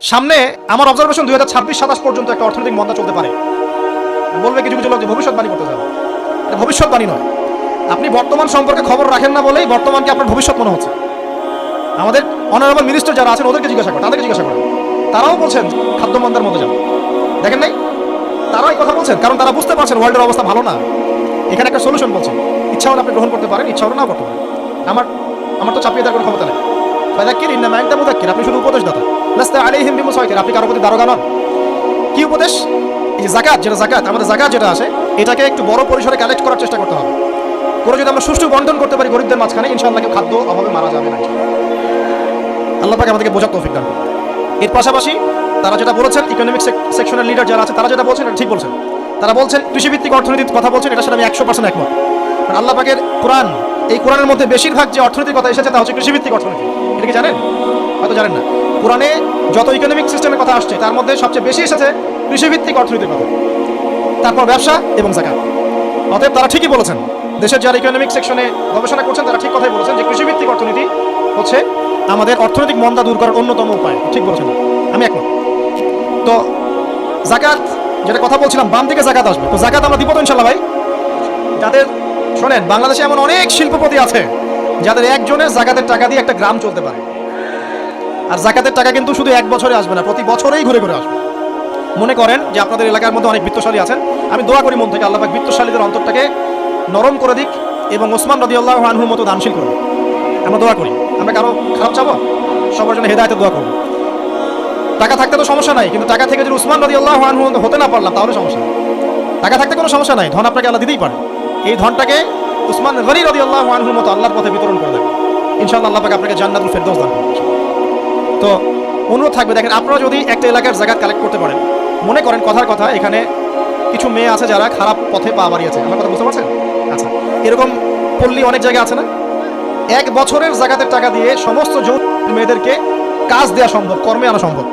সামনে আমার অবজারভেশন দুই হাজার ছাব্বিশ সাতাশ পর্যন্ত একটা অর্থনৈতিক মন্দা চলতে পারে। বলবে কিছু কিছু লোক যে ভবিষ্যৎবাণী করতে যাবে। এটা ভবিষ্যৎবাণী নয়। আপনি বর্তমান সম্পর্কে খবর রাখেন না বলেই বর্তমানকে আপনার ভবিষ্যৎ মনে হচ্ছে? আমাদের অনারেবল মিনিস্টার যারা আছেন, ওদেরকে জিজ্ঞাসা করেন, তাদেরকে জিজ্ঞাসা করেন। তারাও বলছেন খাদ্য মন্দার মধ্যে যাবে দেখেন নাই? তারাও এই কথা বলছেন, কারণ তারা বুঝতে পারছেন ওয়ার্ল্ডের অবস্থা ভালো না। এখানে একটা সলিউশন বলছেন ইচ্ছা হলে আপনি গ্রহণ করতে পারেন, ইচ্ছা হলে নাও করতে পারেন। আমার আমার তো চাপিয়ে দেওয়ার কোনো ক্ষমতা নেই। ইন্নামা আনতা মুদাক্কির আপনি শুধু উপদেশদাতা লাস্তা আলাইহিম বিমুসাইতির। আপনি কারও প্রতি দারোগা নন। কি উপদেশ? এই যে জাকাত যেটা জাকাত আমাদের জাকাত যেটা আসে এটাকে একটু বড় পরিসরে কালেক্ট করার চেষ্টা করতে হবে। করে যদি আমরা সুষ্ঠু বন্টন করতে পারি গরিবদের মাঝখানে, ইনশাআল্লাহ কেউ খাদ্য অভাবে মারা যাবে না। আল্লাহ পাকে আমাদেরকে বোঝার তৌফিক দান। এর পাশাপাশি তারা যেটা বলেছেন ইকোনমিক সেকশনের লিডার যারা আছে, তারা যেটা বলছেন, এটা ঠিক বলছেন। তারা বলছেন, কৃষিভিত্তিক অর্থনীতির কথা বলছেন এটা সাথে আমি একশো পার্সেন্ট একমত। আল্লাহ পাকের কোরআন এই কোরআনের মধ্যে বেশিরভাগ যে অর্থনীতির কথা এসেছে তা হচ্ছে কৃষিভিত্তিক অর্থনীতি। এটা কি জানেন? হয়তো জানেন না। কোরআনে যত ইকোনমিক সিস্টেমের কথা আসছে, তার মধ্যে সবচেয়ে বেশি এসেছে কৃষিভিত্তিক অর্থনীতির কথা। তারপর ব্যবসা এবং জাকাত। অতএব তারা ঠিকই বলেছেন, দেশের যারা ইকোনমিক সেকশনে গবেষণা করছেন, তারা ঠিক কথাই বলেছেন যে কৃষিভিত্তিক অর্থনীতি হচ্ছে আমাদের অর্থনৈতিক মন্দা দূর করার অন্যতম উপায়। ঠিক বলেছেন। আমি একমত। তো জাকাত, যেটা কথা বলছিলাম, বাম দিকে জাকাত আসবে। তো জাকাত আমরা দিব তো ইনশাল্লাহ ভাই? যাদের শোনেন, বাংলাদেশে এমন অনেক শিল্পপতি আছে যাদের একজনের জাকাতের টাকা দিয়ে একটা গ্রাম চলতে পারে। আর জাকাতের টাকা কিন্তু শুধু এক বছরে আসবে না, প্রতি বছরেই ঘুরে ঘুরে আসবে। মনে করেন যে আপনাদের এলাকার মধ্যে অনেক বৃত্তশালী আছেন, আমি দোয়া করি মন থেকে আল্লাহ বৃত্তশালীদের অন্তরটাকে নরম করে দিক এবং ওসমান রদি আল্লাহ আনহুর মতো দানশীল করুন। আমরা দোয়া করি। আমরা কারও খারাপ চাবো? সবার জন্য হেদায়তে দোয়া করব টাকা থাকতে তো সমস্যা নাই, কিন্তু টাকা থেকে যদি উসমান রদি আল্লাহ আনহু হতে না পারলাম, তাহলে সমস্যা টাকা থাকতে কোনো সমস্যা নাই, ধন আপনাকে আল্লাহ দিতেই পারে এই ধনটাকে উসমান গনি রদি আল্লাহ আনহুর মতো আল্লাহর পথে বিতরণ করে দেবে। ইনশাআল্লাহ আল্লাহ পাক আপনাকে জান্নাতুল ফেরদৌস দান তো অনুরোধ থাকবে, দেখেন আপনারা যদি একটা এলাকার জায়গা কালেক্ট করতে পারেন, মনে করেন কথার কথা, এখানে কিছু মেয়ে আছে যারা খারাপ পথে পা বাড়িয়েছে। আমার কথা বুঝতে পারছেন? আচ্ছা এরকম পল্লী অনেক জায়গা আছে না? এক বছরের জায়গাতের টাকা দিয়ে সমস্ত যৌন মেয়েদেরকে কাজ দেওয়া সম্ভব, কর্মে আনা সম্ভব।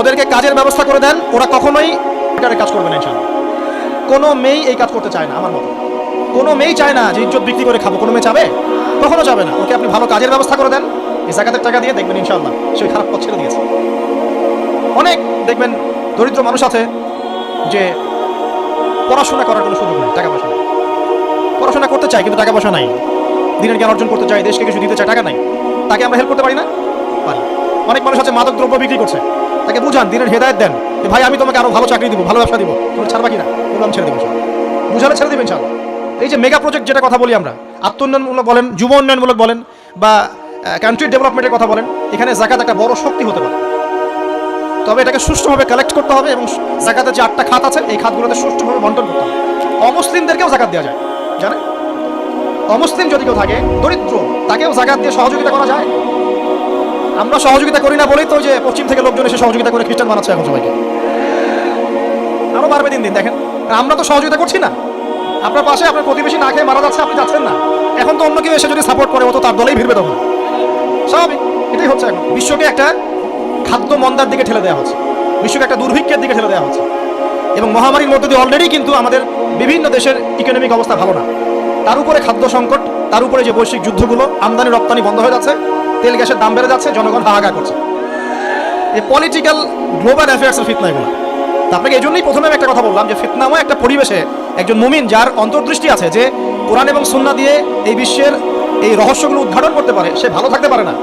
ওদেরকে কাজের ব্যবস্থা করে দেন, ওরা কখনোই কাজ করবে না ইনশাল্লাহ কোনো মেয়েই এই কাজ করতে চায় না, আমার মতো। কোনো মেয়েই চায় না যে ইজ্জত বিক্রি করে খাব। কোনো মেয়ে চাবে? কখনো যাবে না। ওকে আপনি ভালো কাজের ব্যবস্থা করে দেন। এই জাকাতের টাকা দিয়ে দেখবেন ইনশাল্লাহ সে খারাপ পথ ছেড়ে দিয়েছে। অনেক দেখবেন দরিদ্র মানুষ আছে যে পড়াশোনা করার কোনো সুযোগ নেই, টাকা পয়সা নেই। পড়াশোনা করতে চায় কিন্তু টাকা পয়সা নাই। দিনের জ্ঞান অর্জন করতে চায়, দেশকে কিছু দিতে চায়, টাকা নাই। তাকে আমরা হেল্প করতে পারি না? পারি। অনেক মানুষ আছে মাদক দ্রব্য বিক্রি করছে। তাকে বুঝান, দিনের হেদায়ত দেন যে, ভাই, আমি তোমাকে আরও ভালো চাকরি দিব, ভালো ব্যবসা দিব। তুমি ছাড়বা কিনা? বললাম ছেড়ে দেবো বুঝালে ছেড়ে দেবেন ইনশাল্লাহ। এই যে মেগা প্রজেক্ট যেটা কথা বলি আমরা, আত্মোন্নয়নমূলক বলেন, যুব উন্নয়নমূলক বলেন, বা কান্ট্রি ডেভেলপমেন্টের কথা বলেন, এখানে জাকাত একটা বড় শক্তি হতে পারে। তবে এটাকে সুষ্ঠুভাবে কালেক্ট করতে হবে এবং জাকাতের যে আটটা খাত আছে, এই খাতগুলোতে সুষ্ঠুভাবে বন্টন করতে হবে। অমুসলিমদেরকেও জাকাত দেওয়া যায়, জানেন? অমুসলিম যদি কেউ থাকে, দরিদ্র, তাকেও জাকাত দিয়ে সহযোগিতা করা যায়। আমরা সহযোগিতা করি না বলেই তো যে পশ্চিম থেকে লোকজন এসে সহযোগিতা করে খ্রিস্টান বানাচ্ছে এখন সবাইকে। আরও বাড়বে দিন দিন, দেখেন। আমরা তো সহযোগিতা করছি না। আপনার পাশে আপনার প্রতিবেশী না খেয়ে মারা যাচ্ছে, আপনি যাচ্ছেন না। এখন তো অন্য কেউ এসে যদি সাপোর্ট করে, ও তো তার দলেই ভিড়বে তখন। স্বাভাবিক, এটাই হচ্ছে এখন। বিশ্বকে একটা খাদ্য মন্দার দিকে ঠেলে দেওয়া হচ্ছে। বিশ্বকে একটা দুর্ভিক্ষের দিকে ঠেলে দেওয়া হচ্ছে। এবং মহামারীর মধ্যে দিয়ে অলরেডি কিন্তু আমাদের বিভিন্ন দেশের ইকোনমিক অবস্থা ভালো না। তার উপরে খাদ্য সংকট, তার উপরে যে বৈশ্বিক যুদ্ধগুলো আমদানি রপ্তানি বন্ধ হয়ে যাচ্ছে। তেল গ্যাসের দাম বেড়ে যাচ্ছে, জনগণ হাহাকার করছে। এই পলিটিক্যাল গ্লোবাল অ্যাফেয়ার্সের ফিতনা এগুলো। আপনাকে এই জন্যই প্রথমে একটা কথা বললাম যে ফিতনাময় একটা পরিবেশে একজন মুমিন যার অন্তর্দৃষ্টি আছে যে কোরআন এবং সুন্না দিয়ে এই বিশ্বের এই রহস্যগুলো উদ্ঘাটন করতে পারে, সে ভালো থাকতে পারে না।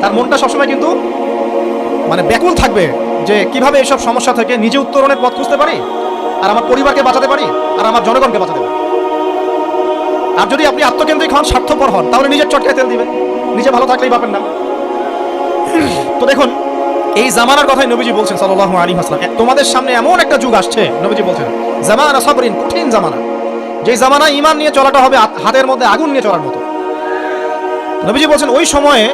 তার মনটা সবসময় কিন্তু মানে ব্যাকুল থাকবে যে কীভাবে এইসব সমস্যা থেকে নিজে উত্তরণের পথ খুঁজতে পারি, আর আমার পরিবারকে বাঁচাতে পারি, আর আমার জনগণকে বাঁচাতে পারি। আর যদি আপনি আত্মকেন্দ্রিক হন, স্বার্থপর হন, তাহলে নিজের চটকায় তেল দিবেন। নিজে ভালো থাকলেই পাবেন না তো দেখুন, এই জামানার কথাই নবীজি বলছেন সাল্লাহ আলী হাসলাম তোমাদের সামনে এমন একটা যুগ আসছে, নবীজি বলছেন, জামানা সবরিন, কঠিন জামানা। যে জামানা ইমান নিয়ে চলাটা হবে হাতের মধ্যে আগুন নিয়ে চলার মতো। নবীজি বলছেন, ওই সময়ে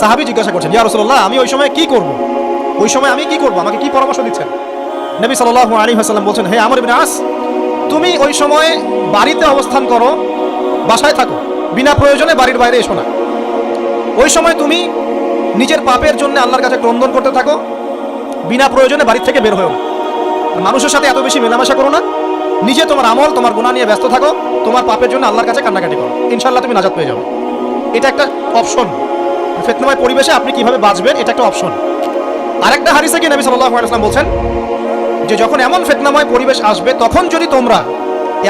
সাহাবি জিজ্ঞাসা করছেন, ইয়া রসুল্লাহ আমি ওই সময় কি করব? ওই সময় আমি কি করব? আমাকে কি পরামর্শ দিচ্ছেন? নবী সাল্লাহ আলী হাসাল্লাম বলছেন, হে আমার ইবনে আস, তুমি ওই সময়ে বাড়িতে অবস্থান করো, বাসায় থাকো। বিনা প্রয়োজনে বাড়ির বাইরে এসো না। ওই সময় তুমি নিজের পাপের জন্য আল্লাহর কাছে ক্রন্দন করতে থাকো, বিনা প্রয়োজনে বাড়ির থেকে বের হয়েও মানুষের সাথে এত বেশি মেলামেশা করো না, নিজে তোমার আমল, তোমার গুণা নিয়ে ব্যস্ত থাকো, তোমার পাপের জন্য আল্লাহর কাছে কান্নাকাটি করো। ইনশাল্লাহ তুমি নাজাত পেয়ে যাবে। এটা একটা অপশন। ফেতনাময় পরিবেশে আপনি কীভাবে বাঁচবেন, এটা একটা অপশন। আরেকটা হারিসে কি নবী সাল্লাল্লাহু আলাইহি ওয়াসাল্লাম বলছেন যে, যখন এমন ফেতনাময় পরিবেশ আসবে, তখন যদি তোমরা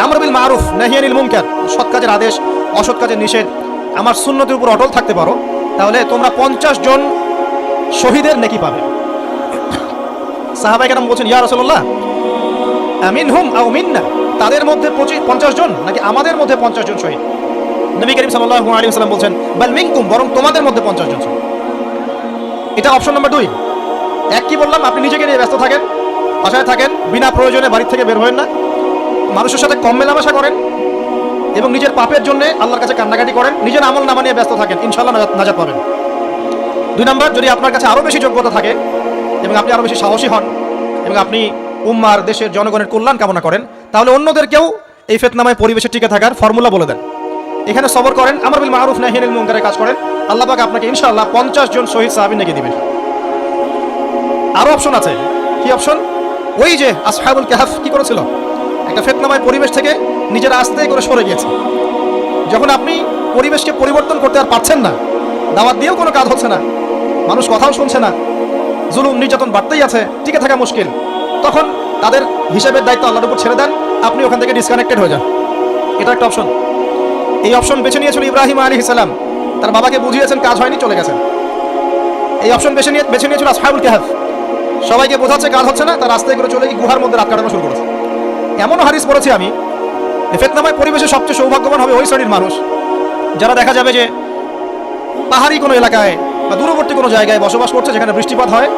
আমরবিল মারুফ নাহিয়ানিল মুনকার, সৎ কাজের আদেশ, অসৎ কাজের নিষেধ, আমার সুন্নতির উপর অটল থাকতে পারো তাহলে তোমরা পঞ্চাশ জন শহীদের নেকি পাবে। সাহাবাই কেন বলছেন, ইয়া রসল্লাহ আমিন হুম আও মিন্না? তাদের মধ্যে পঁচিশ পঞ্চাশ জন নাকি আমাদের মধ্যে পঞ্চাশ জন শহীদ? নবী করিম সাল্লাল্লাহু আলাইহি ওয়াসাল্লাম বলছেন, বাল মিনকুম, বরং তোমাদের মধ্যে পঞ্চাশ জন শহীদ। এটা অপশন নাম্বার দুই। এক কি বললাম, আপনি নিজেকে নিয়ে ব্যস্ত থাকেন, বাসায় থাকেন, বিনা প্রয়োজনে বাড়ি থেকে বের হবেন না। মানুষের সাথে কম মেলামেশা করেন এবং নিজের পাপের জন্য আল্লাহর কাছে কান্নাকাটি করেন, নিজের আমল নামা নিয়ে ব্যস্ত থাকেন ইনশাল্লাহ নাজাত পাবেন। দুই নম্বর, যদি আপনার কাছে আরও বেশি যোগ্যতা থাকে এবং আপনি আরও বেশি সাহসী হন এবং আপনি উম্মার, দেশের জনগণের কল্যাণ কামনা করেন, তাহলে অন্যদেরকেও এই ফেতনামায় পরিবেশে টিকে থাকার ফর্মুলা বলে দেন। এখানে সবর করেন, আমার বিল মারুফ নাহিনুল মুনকারের কাজ করেন, আল্লাহ পাক আপনাকে ইনশাআল্লাহ পঞ্চাশ জন শহীদ সাহাবি নাকি দিবেন। আরও অপশন আছে। কি অপশন? ওই যে আসহাবুল কাহাফ কি করেছিল? একটা ফেতনামায় পরিবেশ থেকে নিজের আস্তে করে সরে গিয়েছে। যখন আপনি পরিবেশকে পরিবর্তন করতে আর পারছেন না, দাওয়াত দিয়েও কোনো কাজ হচ্ছে না, মানুষ কথাও শুনছে না, জুলুম, নির্যাতন বাড়তেই আছে, টিকে থাকা মুশকিল। তখন তাদের হিসাবের দায়িত্ব আল্লাহর উপর ছেড়ে দেন, আপনি ওখান থেকে ডিসকানেক্টেড হয়ে যান। এটা একটা অপশন এই অপশন বেছে নিয়েছিল ইব্রাহিম আলী সালাম। তার বাবাকে বুঝিয়েছেন, কাজ হয়নি, চলে গেছেন। এই অপশন বেছে নিয়ে বেছে নিয়েছিল আসহাবুল কাহাফ। সবাইকে বোঝাচ্ছে, কাজ হচ্ছে না, তার রাস্তায় করে চলে গিয়ে গুহার মধ্যে রাত কাটানো শুরু করেছে। এমনও হারিস পড়েছি আমি ফেতনাময় পরিবেশে সবচেয়ে সৌভাগ্যবান হবে ওই শ্রেণির মানুষ। যারা দেখা যাবে যে পাহাড়ি কোনো এলাকায় বা দূরবর্তী কোনো জায়গায় বসবাস করছে, যেখানে বৃষ্টিপাত হয়,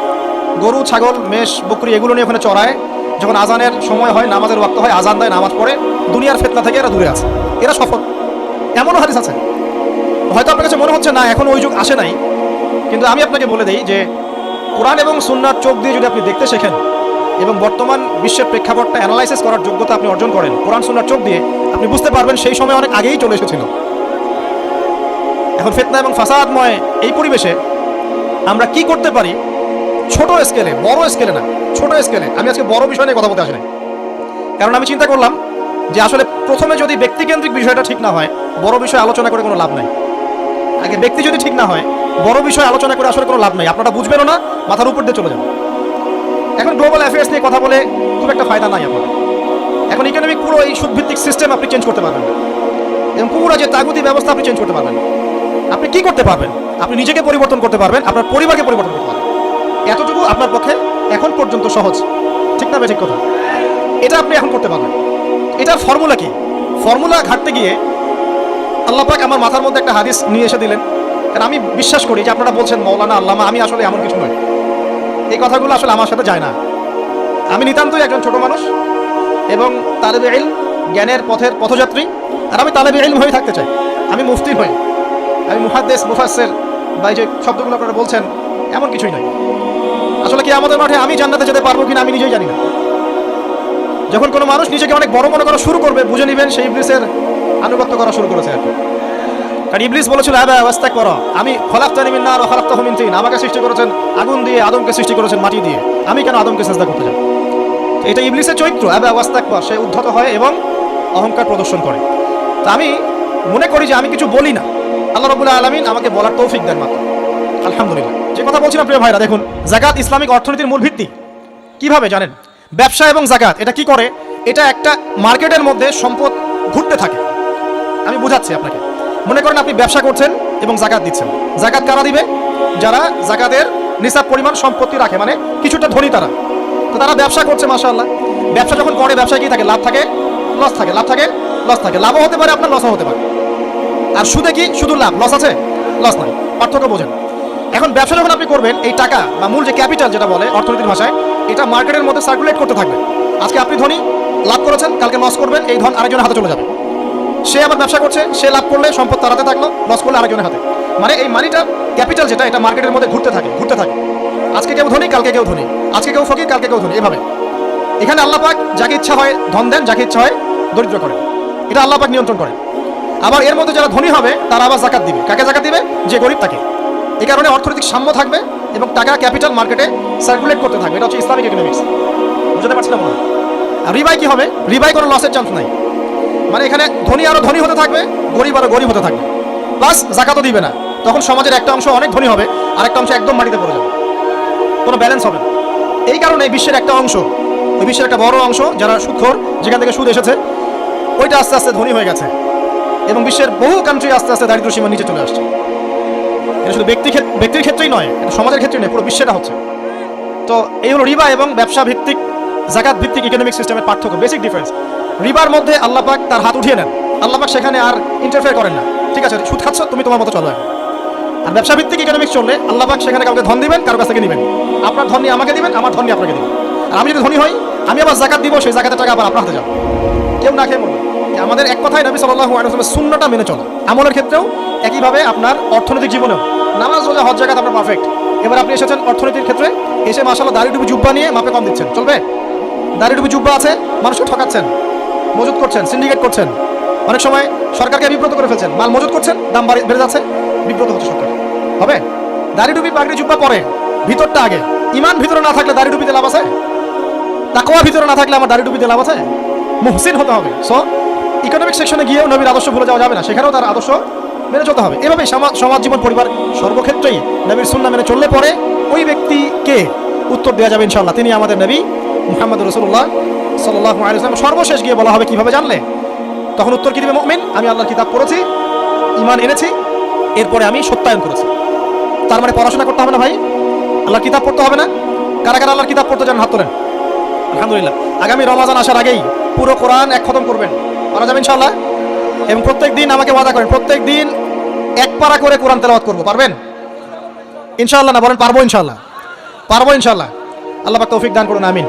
গরু, ছাগল, মেষ, বকরি এগুলো নিয়ে ওখানে চড়ায়, যখন আজানের সময় হয়, নামাজের ওয়াক্ত হয়, আজান দেয়, নামাজ পড়ে, দুনিয়ার ফেতনা থেকে এরা দূরে আছে। এরা সফল। এমনও হারিস আছে। হয়তো আপনার কাছে মনে হচ্ছে, না, এখন ওই যুগ আসে নাই। কিন্তু আমি আপনাকে বলে দিই যে, কোরআন এবং সুন্নার চোখ দিয়ে যদি আপনি দেখতে শেখেন এবং বর্তমান বিশ্বের প্রেক্ষাপটটা অ্যানালাইসিস করার যোগ্যতা আপনি অর্জন করেন। কোরআন, সুন্নার চোখ দিয়ে আপনি বুঝতে পারবেন সেই সময় অনেক আগেই চলে এসেছিল। এখন ফেতনা এবং ফাসাদময় এই পরিবেশে আমরা কি করতে পারি? ছোট স্কেলে বড় স্কেলে না, ছোট স্কেলে আমি আজকে বড় বিষয় নিয়ে কথা বলতে আসি কারণ আমি চিন্তা করলাম যে আসলে প্রথমে যদি ব্যক্তিকেন্দ্রিক বিষয়টা ঠিক না হয়, বড় বিষয় আলোচনা করে কোনো লাভ নাই। আগে ব্যক্তি যদি ঠিক না হয়, বড় বিষয় আলোচনা করে আসলে কোনো লাভ নাই। আপনারা বুঝবেনও না, মাথার উপর দিয়ে চলে যাবেন এখন গ্লোবাল অ্যাফেয়ার্স নিয়ে কথা বলে খুব একটা ফায়দা নাই আপনাদের এখন ইকোনমিক পুরো এই সুদভিত্তিক সিস্টেম আপনি চেঞ্জ করতে পারবেন। এবং পুরো যে তাগুতি ব্যবস্থা আপনি চেঞ্জ করতে পারবেন। আপনি কি করতে পারবেন? আপনি নিজেকে পরিবর্তন করতে পারবেন, আপনার পরিবারকে পরিবর্তন করতে পারবেন। এতটুকু আপনার পক্ষে এখন পর্যন্ত সহজ। ঠিক না ঠিক কথা? এটা আপনি এখন করতে পারবেন। এটার ফর্মুলা কি? ফর্মুলা ঘাটতে গিয়ে আল্লাহ পাক আমার মাথার মধ্যে একটা হাদিস নিয়ে এসে দিলেন। কারণ আমি বিশ্বাস করি যে আপনারা বলছেন মৌলানা আল্লামা, আমি আসলে এমন কিছু নয় এই কথাগুলো আসলে আমার সাথে যায় না। আমি নিতান্তই একজন ছোট মানুষ এবং তালেবে ইল জ্ঞানের পথের পথযাত্রী আর আমি তালেবে ইলম হয়ে থাকতে চাই। আমি মুফতি হই। আমি মুহাদ্দেস, মুফাসসির বা এই যে শব্দগুলো আপনারা বলছেন, এমন কিছুই নয় আসলে কি আমাদের মাঠে আমি জান্নাতে যেতে পারব কিনা আমি নিজেই জানি না। যখন কোনো মানুষ নিজেকে অনেক বড় মনে করা শুরু করবে, বুঝে নেবেন সেই ইবলিসের আনুগত্য করা শুরু করেছে আর কি কারণ ইবলিস বলেছিল আবা ওয়াস্তাক করো। আমি, খলাক্তানি মিন নার ওয়া খলাক্তাহু মিন তিন। আমাকে সৃষ্টি করেছেন আগুন দিয়ে, আদমকে সৃষ্টি করেছেন মাটি দিয়ে। আমি কেন আদমকে সেজদা করতে যাব? এটা ইবলিসের চরিত্র। আবা ওয়াস্তাক কর। সে উদ্ধত হয় এবং অহংকার প্রদর্শন করে। তো আমি মনে করি যে আমি কিছু বলি না। আল্লাহ রাব্বুল আলামিন আমাকে বলার তৌফিক দেন মাত্র। আলহামদুলিল্লাহ। যে কথা বলছিলাম, প্রিয় ভাইরা, দেখুন জাকাত ইসলামিক অর্থনীতির মূল ভিত্তি। কীভাবে জানেন? ব্যবসা এবং জাকাত এটা কি করে? এটা একটা মার্কেটের মধ্যে সম্পদ ঘুরতে থাকে। আমি বুঝাচ্ছি আপনাকে। মনে করেন আপনি ব্যবসা করছেন এবং জাকাত দিচ্ছেন। জাকাত কারা দিবে? যারা জাকাতের নিসাব পরিমাণ সম্পত্তি রাখে মানে কিছুটা ধনী তারা। তো তারা ব্যবসা করছে, মাশাআল্লাহ। ব্যবসা যখন করে, ব্যবসায় কি থাকে? লাভ থাকে? লস থাকে। লাভ থাকে? লস থাকে। লাভও হতে পারে, আপনার লসও হতে পারে। আর সুদে কি? শুধু লাভ। লস আছে? লস নাই। পার্থক্য বোঝেন। এখন ব্যবসা যখন আপনি করবেন, এই টাকা বা মূল যে ক্যাপিটাল যেটা বলে অর্থনীতির ভাষায়, এটা মার্কেটের মধ্যে সার্কুলেট করতে থাকবে। আজকে আপনি ধনী, লাভ করেছেন, কালকে লস করবেন, এই ধন আরেকজনের হাতে চলে যাবে। সে আবার ব্যবসা করছে, সে লাভ করলে সম্পদ তার হাতে থাকল লস করলে আরেকজনের হাতে। মানে এই মানিটা ক্যাপিটাল যেটা, এটা মার্কেটের মধ্যে ঘুরতে থাকে ঘুরতে থাকে। আজকে কেউ ধনী, কালকে কেউ ধনী। আজকে কেউ ফকির, কালকে কেউ ধনী, এভাবে। এখানে আল্লাহ পাক যাকে ইচ্ছা হয় ধন দেন, যাকে ইচ্ছা হয় দরিদ্র করেন। এটা আল্লাহ পাক নিয়ন্ত্রণ করেন। আবার এর মধ্যে যারা ধনী হবে, তারা আবার জাকাত দিবে। কাকে জাকাত দিবে? যে গরিব তাকে। এই কারণে অর্থনৈতিক সাম্য থাকবে এবং টাকা ক্যাপিটাল মার্কেটে সার্কুলেট করতে থাকবে। এটা হচ্ছে ইসলামিক ইকোনমিক্স বুঝতে পারছি না আর রিবাই কি হবে? রিবাই কোনো লসের চান্স নাই। মানে এখানে ধনী আরও ধনী হতে থাকবে, গরিব আরও গরিব হতে থাকবে। প্লাস জাকাতও দিবে না। তখন সমাজের একটা অংশ অনেক ধনী হবে আর একটা অংশ একদম মাটিতে পড়ে যাবে। কোনো ব্যালেন্স হবে না। এই কারণে বিশ্বের একটা অংশ ওই বিশ্বের একটা বড় অংশ যারা সুদখোর, যেখান থেকে সুদ এসেছে, ওইটা আস্তে আস্তে ধনী হয়ে গেছে। এবং বিশ্বের বহু কান্ট্রি আস্তে আস্তে দারিদ্র সীমার নিচে চলে আসছে। এটা শুধু ব্যক্তি ব্যক্তির ক্ষেত্রেই নয়, এটা সমাজের ক্ষেত্রে নয়, পুরো বিশ্বেটা হচ্ছে। তো এই হলো রিবা এবং ব্যবসা ভিত্তিক জাকাত ভিত্তিক ইকোনমিক সিস্টেমের পার্থক্য বেসিক ডিফারেন্স রিবার মধ্যে আল্লাহ পাক তার হাত উঠিয়ে নেন। আল্লাহ পাক সেখানে আর ইন্টারফেয়ার করেন না। ঠিক আছে, সুদ খাচ্ছ, তুমি তোমার মতো চলো। আর ব্যবসা ভিত্তিক ইকোনমিক্স চললে আল্লাহ পাক সেখানে কাউকে ধন দিবেন, কারও কাছ থেকে নেবেন। আপনার ধন নিয়ে আমাকে দিবেন, আমার ধন নিয়ে আপনাকে দিবেন। আর আমি যদি ধনী হই, আমি আবার জাকাত দিব, সেই জাকাতের টাকা আবার আপনার হাতে যাবে। কেউ না খেয়ে মরবে। আমাদের এক কথাই নবী সাল্লাল্লাহু আলাইহি ওয়াসাল্লামের সুন্নাহটা মেনে চলা। আমলের ক্ষেত্রেও একইভাবে আপনার অর্থনৈতিক জীবনেও। নামাজ রোজা, হজ, জাকাত আপনার পারফেক্ট এবার আপনি এসেছেন অর্থনীতির ক্ষেত্রে, এসে মাশাআল্লাহ দাড়ি জুব্বা নিয়ে মাপে কম দিচ্ছেন। চলবে? দাড়ি জুব্বা আছে, মানুষকে ঠকাচ্ছেন। মজুত করছেন সিন্ডিকেট করছেন। অনেক সময় সরকারকে বিব্রত করে ফেলছেন। মাল মজুত করছেন, দাম বাড়ি- যাচ্ছে, বিব্রত হচ্ছে সরকার। হবে? দাড়ি টুপি পাগড়ি জুব্বা পরে, ভিতরটা আগে। ইমান ভিতরে না থাকলে দাড়ি টুপিতে লাভ আছে? তাকওয়া ভিতরে না থাকলে আমার দাড়ি টুপিতে লাভ আছে? মুহসিন হতে হবে। সো ইকোনমিক সেকশনে গিয়েও নবীর আদর্শ ভুলে যাওয়া যাবে না। সেখানেও তার আদর্শ মেনে চলতে হবে। সমাজ সমাজ জীবন, পরিবার সর্বক্ষেত্রেই নবীর সুন্না মেনে চললে পরে ওই ব্যক্তিকে উত্তর দেওয়া যাবে ইনশাল্লাহ তিনি আমাদের নবী মুহাম্মদ রসুল্লাহ আলিয়াল্লাম সর্বশেষ গিয়ে বলা হবে, কীভাবে জানলে? তখন উত্তর কি দিবে মুমিন? আমি আল্লাহর কিতাব পড়েছি ইমান এনেছি, এরপরে আমি সত্যায়ন করেছি। তার মানে পড়াশোনা করতে হবে না ভাই, আল্লাহর কিতাব পড়তে হবে না। কারা কারা আল্লাহর কিতাব পড়তে জানেন? হাত তোলেন। আলহামদুলিল্লাহ। আগামী রমাজান আসার আগেই পুরো কোরআন এক খতম করবেন। পারা যাবে ইনশাল্লাহ এবং প্রত্যেক দিন আমাকে ওয়াদা করেন, প্রত্যেক দিন এক পারা করে কোরআন তেলাওয়াত করব, পারবেন? ইনশাআল্লাহ না, বলেন পারব ইনশাল্লাহ পারব ইনশাআল্লাহ। আল্লাহ পাক তৌফিক দান করুন, আমিন।